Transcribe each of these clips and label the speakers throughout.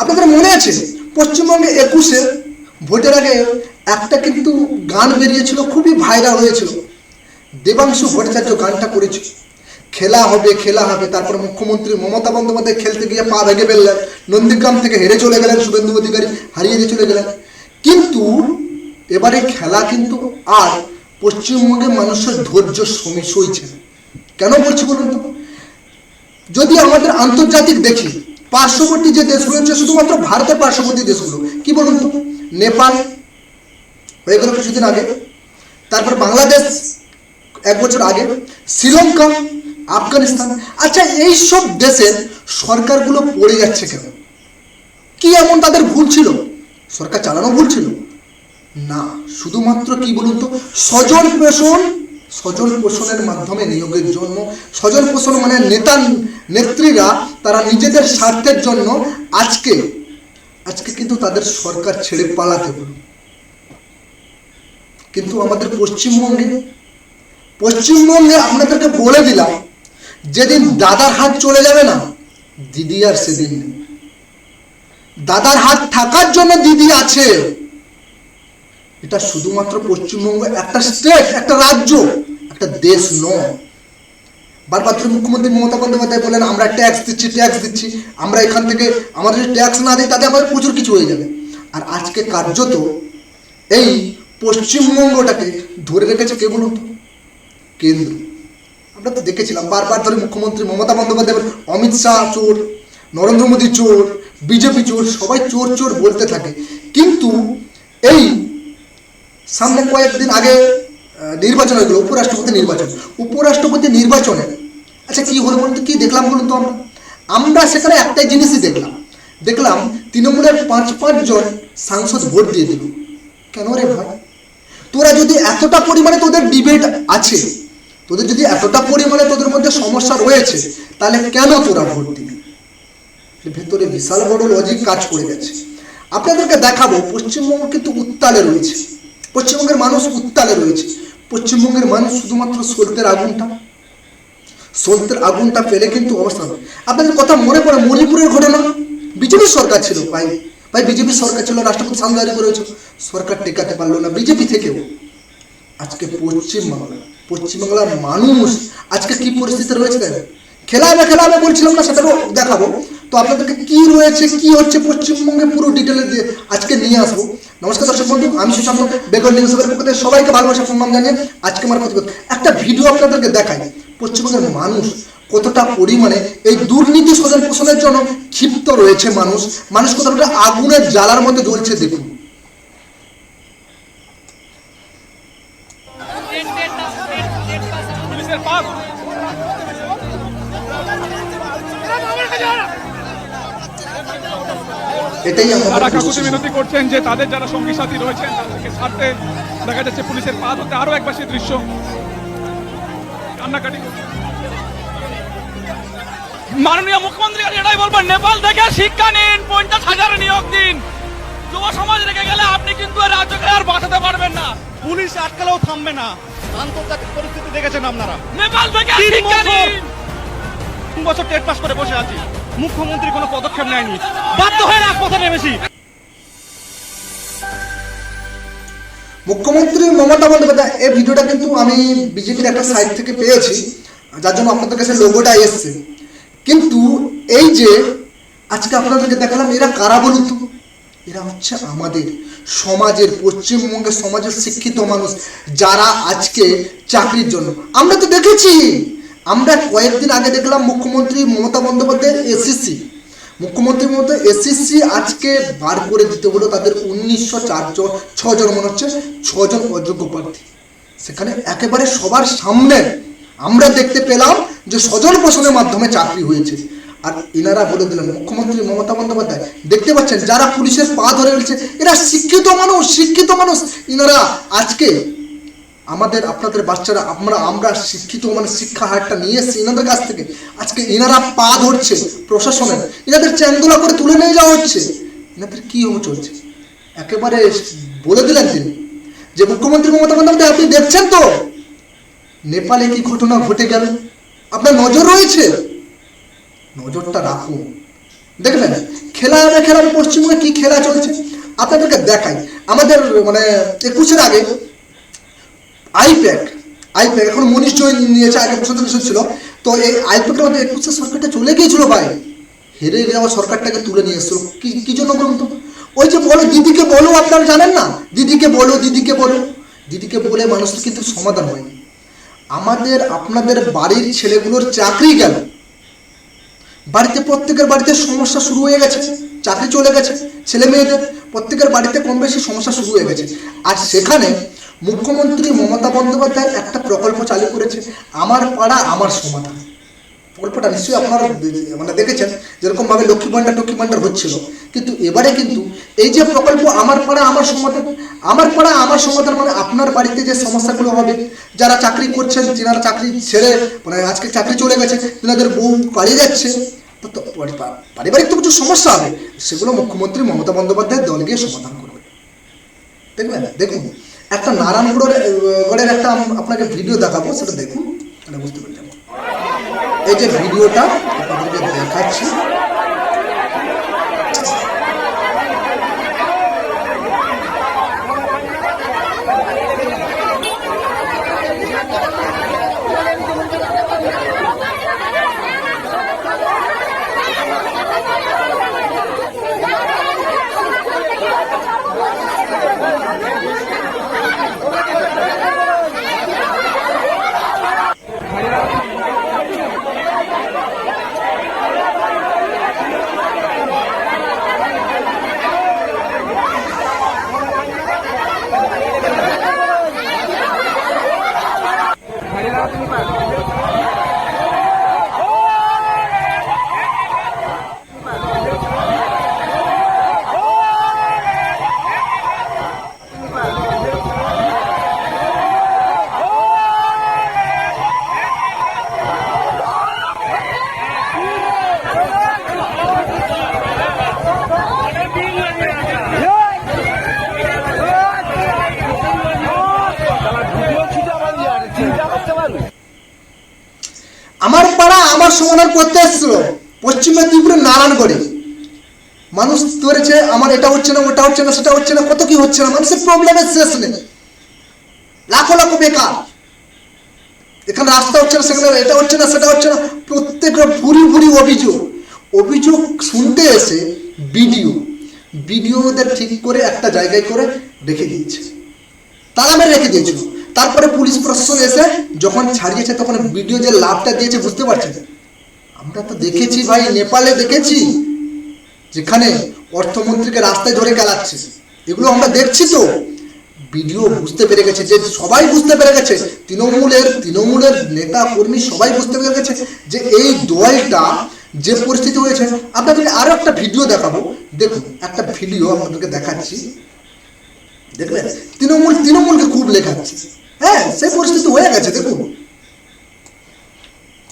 Speaker 1: আপনাদের মনে আছে? পশ্চিমবঙ্গে একুশে ভোটের আগে একটা কিন্তু গান বেরিয়েছিল, খুবই ভাইরাল হয়েছিল। দেবাংশু ভট্টাচার্য গানটা করেছিল খেলা হবে খেলা হবে, তারপর মুখ্যমন্ত্রী মমতা বন্দ্যোপাধ্যায় খেলতে গিয়ে পা ভেঙে ফেললেন। নন্দীগ্রাম থেকে হেরে চলে গেলেন শুভেন্দু অধিকারী, হারিয়ে দিয়ে চলে গেলেন। কিন্তু এবারে খেলা কিন্তু আর পশ্চিমবঙ্গের মানুষের ধৈর্য সমী সইছে কেন বলছি বলুন তো? যদি আমাদের আন্তর্জাতিক দেখি পার্শ্ববর্তী যে দেশগুলো হচ্ছে শুধুমাত্র ভারতের পার্শ্ববর্তী দেশগুলো। কি বলুন তো? নেপাল, হয়ে গেল কিছুদিন আগে। তারপর বাংলাদেশ, এক বছর আগে। শ্রীলঙ্কা, আফগানিস্তান। আচ্ছা এই সব দেশের সরকারগুলো পড়ে যাচ্ছে কেন? কি এমন তাদের ভুল ছিল? সরকার চালানো ভুল ছিল? না, শুধুমাত্র কি বলুন তো? স্বজন পোষণ স্বজন পোষণের মাধ্যমে নিয়োগের জন্য। স্বজন পোষণ মানে নেতা নেত্রীরা, তারা নিজেদের স্বার্থের জন্য আজকে আজকে কিন্তু তাদের সরকার ছেড়ে পালাতে হলো কিন্তু আমাদের পশ্চিমবঙ্গে পশ্চিমবঙ্গে আপনাদেরকে বলে দিলাম, যেদিন দাদার হাত চলে যাবে না, দিদি আর সেদিন দাদার হাত থাকার জন্য দিদি আছে। এটা শুধুমাত্র পশ্চিমবঙ্গ, একটা স্টেট, একটা রাজ্য। দেশ নয়। বারবার ধরে মুখ্যমন্ত্রী মমতা বন্দ্যোপাধ্যায় বলেন আমরা ট্যাক্স দিচ্ছি ট্যাক্স দিচ্ছি আমরা এখান থেকে আমাদের যদি ট্যাক্স না দিই তাতে আমাদের প্রচুর কিছু হয়ে যাবে। আর আজকে কার্যত এই পশ্চিমবঙ্গটাকে ধরে রেখেছে কে বলুন তো? কেন্দ্র। আমরা তো দেখেছিলাম বারবার ধরে মুখ্যমন্ত্রী মমতা বন্দ্যোপাধ্যায় অমিত শাহ চোর নরেন্দ্র মোদী চোর বিজেপি চোর সবাই চোর চোর বলতে থাকে। কিন্তু এই সামনে কয়েকদিন আগে নির্বাচন হয়ে গেল, উপরাষ্ট্রপতি নির্বাচন। উপরাষ্ট্রপতি নির্বাচনে আচ্ছা কি হলো বলুন তো, কি দেখলাম বলুন তো আমরা? আমরা সেখানে একটাই জিনিসই দেখলাম। দেখলাম তৃণমূলের পাঁচ পাঁচজন সাংসদ ভোট দিয়ে দিল। কেন রে ভাই? তোরা যদি এতটা পরিমাণে তোদের ডিবেট আছে, তোদের যদি এতটা পরিমাণে তোদের মধ্যে সমস্যা রয়েছে, তাহলে কেন তোরা ভোট দিবি? ভেতরে বিশাল বড় লজিক কাজ করে গেছে। আপনাদেরকে দেখাবো, পশ্চিমবঙ্গ কিন্তু উত্তালে রয়েছে। পশ্চিমবঙ্গের মানুষ উত্তালে রয়েছে। পশ্চিমবঙ্গের মানুষ শুধুমাত্র সলতের আগুনটা। সলতের আগুনটা পেলে কিন্তু অবস্থা হবে। আপনাদের কথা মনে পড়ে মণিপুরের ঘটনা। বিজেপি সরকার ছিল, ভাই। ভাই, বিজেপি সরকার ছিল, রাষ্ট্রপতি সাংবাদিক করেছে সরকার টেকাতে পারল না বিজেপি থেকেও। আজকে পশ্চিমবাংলা, পশ্চিমবাংলার মানুষ আজকে কি পরিস্থিতি রয়েছে দেখেন খেলাবে খেলাবে বলছিলাম না সেটাও দেখাবো। তো আপনাদেরকে কি রয়েছে, কি হচ্ছে পশ্চিমবঙ্গে পুরো ডিটেলে দিয়ে আজকে নিয়ে আসব। নমস্কার দর্শক বন্ধু, আমি সুশান্ত বেঙ্গল নিউজের পক্ষ থেকে সবাইকে ভালোবাসা, সম্মান জানিয়ে আজকে আমার প্রতিবেদন একটা ভিডিও আপনাদেরকে দেখাই পশ্চিমবঙ্গের মানুষ কতটা পরিমাণে এই দুর্নীতি স্বজন পোষণের জন্য ক্ষিপ্ত রয়েছে মানুষ। মানুষ কতটা আগুনের জ্বালার মধ্যে জ্বলছে দেখুন।
Speaker 2: পুলিশের
Speaker 1: এটাই
Speaker 2: তারা কাকুতি মিনতি করছেন যে তাদের যারা সঙ্গী সাথী রয়েছেন তাদেরকে ছাড়তে দেখা যাচ্ছে পুলিশের পা ধরতে আরও একবার সেই দৃশ্য। কান্নাকাটি মাননীয় মুখ্যমন্ত্রী এটাই বলবেন নেপাল থেকে শিক্ষা নিন পঞ্চাশ হাজার নিয়োগ দিন। যুব সমাজ রেখে গেলে আপনি কিন্তু রাজ্যকে আর বাঁচাতে পারবেন না।
Speaker 3: পুলিশ আটকালেও থামবে না। আন্তর্জাতিক পরিস্থিতি দেখেছেন আপনারা।
Speaker 2: নেপাল থেকে শিক্ষা নিন।
Speaker 3: বছর টেট পাস করে বসে আছি। মুখ্যমন্ত্রী কোনো পদক্ষেপ নেয়নি। বাধ্য হয়ে রাজপথে নেমেছি।
Speaker 1: মুখ্যমন্ত্রী মমতা বন্দ্যোপাধ্যায়, এই ভিডিওটা কিন্তু আমি বিজেপির একটা সাইট থেকে পেয়েছি। যার জন্য আপনাদের কাছে লোগোটা এসছে। কিন্তু এই যে, আজকে আপনাদেরকে দেখালাম, এরা কারা বলুন তো? এরা হচ্ছে আমাদের সমাজের, পশ্চিমবঙ্গের সমাজের শিক্ষিত মানুষ, যারা আজকে চাকরির জন্য। আমরা তো দেখেছি। আমরা কয়েকদিন আগে দেখলাম মুখ্যমন্ত্রী মমতা বন্দ্যোপাধ্যায়ের এসএসসি। মুখ্যমন্ত্রী মমতা এসএসসি আজকে বার করে দিতে হলো তাদের উনিশশো চারজন ছজন মনে হচ্ছে, ছজন অযোগ্য প্রার্থী। সেখানে একেবারে সবার সামনে আমরা দেখতে পেলাম যে স্বজন পোষণের মাধ্যমে চাকরি হয়েছে। আর এনারা বলে দিলেন, মুখ্যমন্ত্রী মমতা বন্দ্যোপাধ্যায়, দেখতে পাচ্ছেন যারা পুলিশের পা ধরে রয়েছে, এরা শিক্ষিত মানুষ শিক্ষিত মানুষ। এনারা আজকে আমাদের, আপনাদের বাচ্চারা, আমরা আমরা শিক্ষিত মানে শিক্ষা হারটা নিয়ে এসেছি এনাদের কাছ থেকে। আজকে এনারা পা ধরছে প্রশাসনের। এনাদের চ্যাংদোলা করে তুলে নিয়ে যাওয়া হচ্ছে। এনাদের কি চলছে? একেবারে বলে দিলেন তিনি যে, মুখ্যমন্ত্রী মমতা বন্দ্যোপাধ্যায় আপনি দেখছেন তো? নেপালে কি ঘটনা ঘটে গেল? আপনার নজর রয়েছে? নজরটা রাখুন। দেখবেন, খেলা খেলা, পশ্চিমবঙ্গে কি খেলা চলছে? আপনাদেরকে দেখাই। আমাদের মানে একুশের আগে আইপ্যাক আইপ্যাক, এখন মনীষ জৈন নিয়েছে আগে প্রশান্ত কিশোর ছিল। তো এই আইপ্যাকের মধ্যে একুশের সরকারটা চলে গিয়েছিল ভাই। হেরে যাওয়া সরকারটাকে তুলে নিয়ে এসেছিল। কি জন্য বলুন তো? ওই যে বলো, দিদিকে বলো, আপনারা জানেন না? দিদিকে বলো দিদিকে বলো। দিদিকে বলে মানুষের কিন্তু সমাধান হয়নি। আমাদের, আপনাদের বাড়ির ছেলেগুলোর চাকরি গেল। বাড়িতে প্রত্যেকের বাড়িতে সমস্যা শুরু হয়ে গেছে। চাকরি চলে গেছে। ছেলে মেয়েদের প্রত্যেকের বাড়িতে কম বেশি সমস্যা শুরু হয়ে গেছে। আর সেখানে মুখ্যমন্ত্রী মমতা বন্দ্যোপাধ্যায় একটা প্রকল্প চালু করেছে। আমার পাড়া, আমার সমাধান। প্রকল্পটা নিশ্চয়ই আপনারা মানে দেখেছেন, যেরকমভাবে লক্ষ্মী ভান্ডার লক্ষ্মী ভান্ডার হচ্ছিল। কিন্তু এবারে কিন্তু এই যে প্রকল্প আমার পাড়া, আমার সমাধান, আমার পাড়া, আমার সমাধান মানে আপনার বাড়িতে যে সমস্যাগুলো হবে, যারা চাকরি করছেন যারা চাকরি ছেড়ে মানে আজকে চাকরি চলে গেছে, তেনাদের বউ পালিয়ে যাচ্ছে, তো পারিবারিক তো কিছু সমস্যা হবে। সেগুলো মুখ্যমন্ত্রী মমতা বন্দ্যোপাধ্যায়ের দল গিয়ে সমাধান করবে। দেখবেন, দেখুন। একটা গড়ের একটা আপনাকে ভিডিও দেখাবো, সেটা দেখুন। তাহলে বুঝতে পেরে এই যে ভিডিওটা আপনাদেরকে দেখাচ্ছি। আমার করতে এসেছিল। পশ্চিম মেদিনীপুরের নারায়ণগড়ে মানুষ ধরেছে, আমার এটা হচ্ছে না, ওটা হচ্ছে না, সেটা হচ্ছে না, কত কি হচ্ছে না? মানুষের প্রবলেমের শেষ নেই। লাখো লাখো বেকার। এখানে রাস্তা হচ্ছে না, সেখানে এটা হচ্ছে না, সেটা হচ্ছে না। প্রত্যেকের ভুরি ভুরি অভিযোগ। অভিযোগ শুনতে এসে বিডিও, বিডিওদের ঠিক করে একটা জায়গায় করে রেখে দিয়েছে। তালা মেরে রেখে দিয়েছিল। তারপরে পুলিশ প্রশাসন এসে যখন ছাড়িয়েছে, তখন ভিডিও যে লাভটা দিয়েছে, বুঝতে পারছেন? আমরা তো দেখেছি ভাই, নেপালে দেখেছি, যেখানে অর্থমন্ত্রীকে রাস্তায় ধরে গেলাচ্ছে। এগুলো আমরা দেখছি তো। ভিডিও বুঝতে পেরে গেছে, যে সবাই বুঝতে পেরে গেছে, তৃণমূলের তৃণমূলের নেতা, কর্মী সবাই বুঝতে পেরে গেছে যে এই দলটা যে পরিস্থিতি হয়েছে। আপনাদেরকে আরও একটা ভিডিও দেখাবো। দেখুন, একটা ভিডিও আপনাদেরকে দেখাচ্ছি। দেখবেন তৃণমূল, তৃণমূলকে খুব লেখাচ্ছে। হ্যাঁ সেই পরিস্থিতি হয়ে গেছে। দেখুন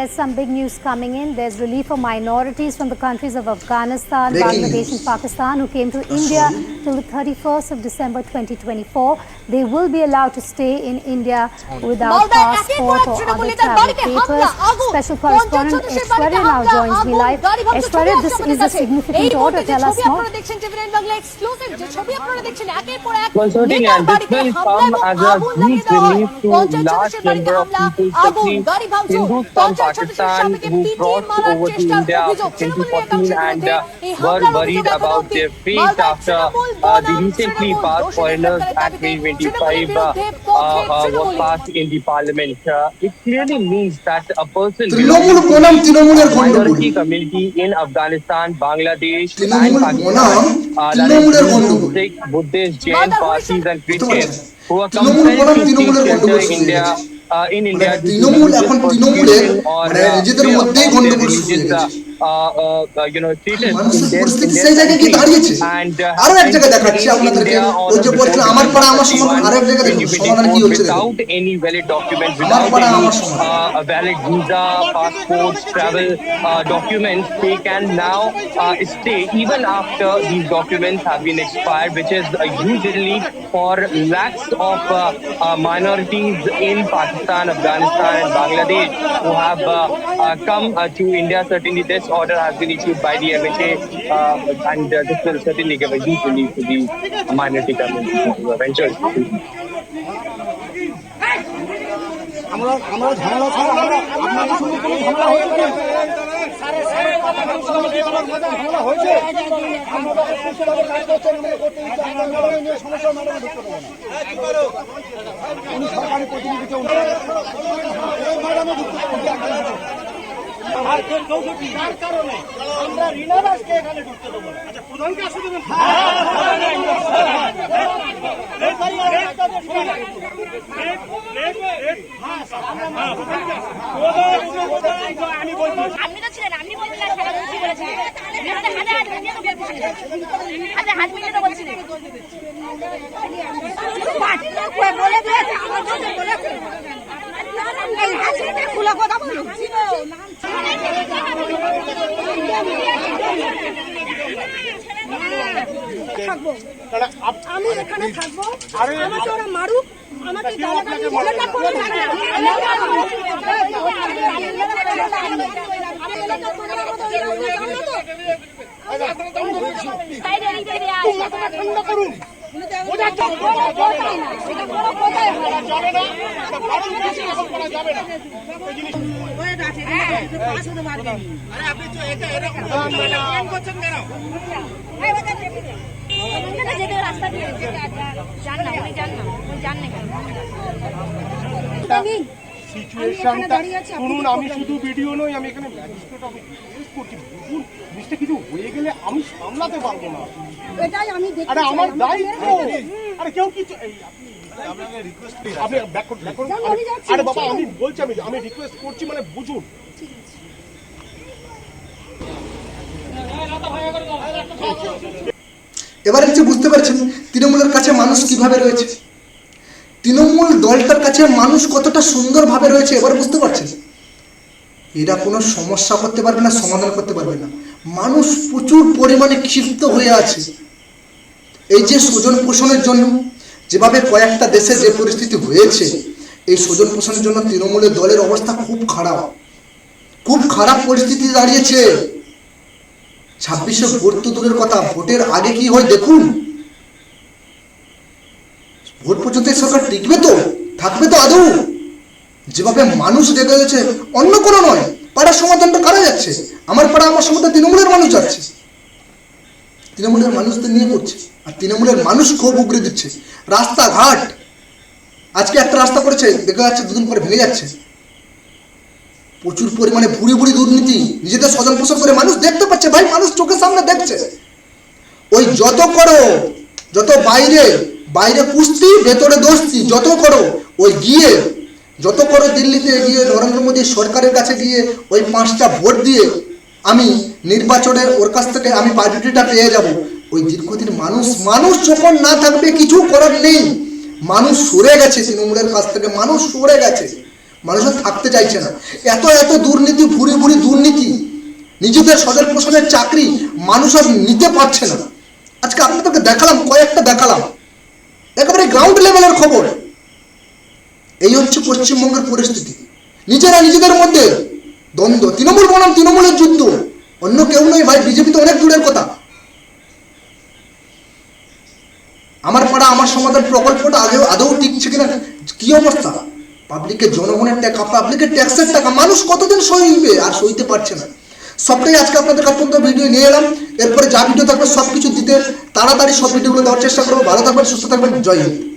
Speaker 4: There's some big news coming in. There's relief for minorities from the countries of Afghanistan,
Speaker 1: Breaking
Speaker 4: Bangladesh,
Speaker 1: news.
Speaker 4: and Pakistan who came to India till the 31st of December 2024. They will be allowed to stay in India without passport or other travel papers. Special correspondent Eshwarya now joins me live.
Speaker 5: Eshwarya,
Speaker 4: this is a significant order. Tell us more.
Speaker 6: Also, this will come as a huge relief to large number of people. Pakistan who crossed over to India in 2014 and were worried about their fate after uh, the recently passed Foreigners Act 2025 uh, uh, was passed in the parliament. Uh, it clearly means that a person minority community in Afghanistan, Bangladesh, and Pakistan, uh, that is Buddhist, Jain, Parsis, and Christians who are compelled India
Speaker 1: গেছে।
Speaker 6: Uh, in
Speaker 1: মানে
Speaker 6: India, due to
Speaker 1: Trinamool
Speaker 6: religious
Speaker 1: এখন তৃণমূলের
Speaker 6: persecution or,
Speaker 1: মানে
Speaker 6: uh,
Speaker 1: নিজেদের
Speaker 6: fear
Speaker 1: মধ্যেই
Speaker 6: of
Speaker 1: গন্ডগোল
Speaker 6: their
Speaker 1: শুরু হয়ে
Speaker 6: religious,
Speaker 1: গেছে
Speaker 6: uh, uh, uh, you know, status
Speaker 1: মানুষের
Speaker 6: in their-
Speaker 1: পরিস্থিতি
Speaker 6: in their
Speaker 1: সেই জায়গায় গিয়ে
Speaker 6: country.
Speaker 1: দাঁড়িয়েছে
Speaker 6: And, uh,
Speaker 1: আরো এক জায়গায়
Speaker 6: hence
Speaker 1: দেখাচ্ছি
Speaker 6: in
Speaker 1: আপনাদেরকে
Speaker 6: India on
Speaker 1: ওই যে
Speaker 6: the
Speaker 1: বলছিলাম আমার পাড়া আমার সমাধান আরো এক জায়গায় দেখুন সমাধান কি হচ্ছে দেখুন
Speaker 6: 2024 without any valid documents,
Speaker 1: আমার
Speaker 6: without
Speaker 1: পাড়া
Speaker 6: any
Speaker 1: আমার সমাধান।
Speaker 6: uh, a valid visa, passports, travel uh, documents, they can now uh, stay even after these documents have been expired, which is a huge relief for lakhs of uh, uh, minorities in Pakistan, Afghanistan, and Bangladesh who have uh, uh, come uh, to India. Certainly, this order has been issued by the MHA, uh, and uh, this will certainly give a huge relief to the minority community who have ventured.
Speaker 3: আমরা আমরা ঝামেলা ছাড়া আপনাদের সঙ্গে কোনো ঝামেলা হয়েছে ঝামেলা হয়েছে আমরা সুস্থভাবে কাজ করছেন আমরা করতে নিয়ে সমস্যা ম্যাডামে ঢুকতে না উনি সরকারি প্রতিনিধি কেউ না। এই ম্যাডামে ঢুকতে। তার কারণে আমরা রিনা দাসকে এখানে ঢুকতে দেবো আচ্ছা প্রধানকে আসতে দেবেন
Speaker 7: আপনি তো ছিলেন আপনি বলছিলেন হাতে হাতে হাত মিলিয়ে তো বলছিলেন হাতে হাত বলে দিয়েছে আমার জন্য এই হাসিটা খুলে কথা বলো
Speaker 5: থাকব আমি এখানে থাকব আমাকে ওরা মারুক আমাকে ঠান্ডা করুন না এটা কোনো? কোথায় না।
Speaker 7: এখানে যেতে রাস্তা দিয়ে। জান না উনি জান না। উনি জান না।
Speaker 5: আমি
Speaker 3: সিচুয়েশনটা
Speaker 5: দাঁড়িয়ে আছি, আপনি
Speaker 3: শুনুন আমি শুধু ভিডিও নই আমি এখানে ম্যাজিস্ট্রেট আমি রিকোয়েস্ট করছি। বুঝুন জিনিসটা কিছু হয়ে গেলে আমি সামলাতে পারব না।
Speaker 5: এটাই আমি
Speaker 3: আরে আমার দায়িত্ব। আরে কেউ কিছু এই, আপনি- আপনি ব্যাক করুন ব্যাক করুন।
Speaker 5: যান, আমি যাচ্ছি,
Speaker 3: আরে বাবা আমি বলছি আমি আমি রিকোয়েস্ট করছি মানে বুঝুন।
Speaker 1: এবার হচ্ছে বুঝতে পারছেন তৃণমূলের কাছে মানুষ কীভাবে রয়েছে? তৃণমূল দলটার কাছে মানুষ কতটা সুন্দরভাবে রয়েছে এবার বুঝতে পারছেন? এরা কোনো সমস্যা করতে পারবে না সমাধান করতে পারবে না। মানুষ প্রচুর পরিমাণে ক্ষিপ্ত হয়ে আছে। এই যে স্বজন পোষণের জন্য যেভাবে কয়েকটা দেশে যে পরিস্থিতি হয়েছে, এই স্বজন পোষণের জন্য তৃণমূলের দলের অবস্থা খুব খারাপ। খুব খারাপ পরিস্থিতি দাঁড়িয়েছে। ছাব্বিশে ভোট তো দূরের কথা, ভোটের আগে কি হয় দেখুন। ভোট পর্যন্ত সরকার টিকবে তো, থাকবে তো আদৌ? যেভাবে মানুষ রেগে গেছে, অন্য কোনো নয়, পাড়ার সমাধানটা কারা যাচ্ছে? আমার পাড়া আমার সমাধান তৃণমূলের মানুষ যাচ্ছে। তৃণমূলের মানুষদের নিয়ে করছে। আর তৃণমূলের মানুষ ক্ষোভ উগড়ে দিচ্ছে। রাস্তাঘাট। আজকে একটা রাস্তা করেছে, দেখা যাচ্ছে দুদিন পরে ভেঙে যাচ্ছে। প্রচুর পরিমাণে ভুড়ি ভুড়ি দুর্নীতি, নিজেদের স্বজন পোষণ করে মানুষ দেখতে পাচ্ছে, ভাই, মানুষ চোখের সামনে দেখছে। ওই যত করো, যত বাইরে বাইরে কুস্তি, ভেতরে দোস্তি, যত করো, ওই গিয়ে, যত করো দিল্লিতে গিয়ে, নরেন্দ্র মোদী সরকারের কাছে গিয়ে, ওই পাঁচটা ভোট দিয়ে আমি নির্বাচনের ওর কাছ থেকে আমি পার্টিটা পেয়ে যাব। ওই দীর্ঘদিন মানুষ মানুষ যখন না থাকবে, কিছু করার নেই। মানুষ সরে গেছে তৃণমূলের কাছ থেকে, মানুষ সরে গেছে। মানুষ থাকতে চাইছে না। এত এত দুর্নীতি, ভুরি ভুরি দুর্নীতি, নিজেদের স্বজন পোষণের চাকরি মানুষ আর নিতে পারছে না। আজকে আপনাদেরকে দেখালাম, কয়েকটা দেখালাম। একেবারে গ্রাউন্ড লেভেলের খবর। এই হচ্ছে পশ্চিমবঙ্গের পরিস্থিতি। নিজেরা নিজেদের মধ্যে দ্বন্দ্ব। তৃণমূল বনাম, তৃণমূলের যুদ্ধ। অন্য কেউ নয় ভাই, বিজেপি তো অনেক দূরের কথা। আমার পাড়া, আমার সমাধান প্রকল্পটা আগেও আদৌ টিকছে কিনা, কি অবস্থা? পাবলিকের জনগণের টাকা পাবলিকের ট্যাক্সের টাকা, মানুষ কতদিন সইবে আর সইতে পারছে না? সবটাই আজকে আপনাদের কাছ পর্যন্ত ভিডিও নিয়ে এলাম। এরপরে যা ভিডিও থাকবে সব কিছু দিতে তাড়াতাড়ি সব ভিডিওগুলো দেওয়ার চেষ্টা করব। ভালো থাকবেন, সুস্থ থাকবেন, জয় হিন্দ।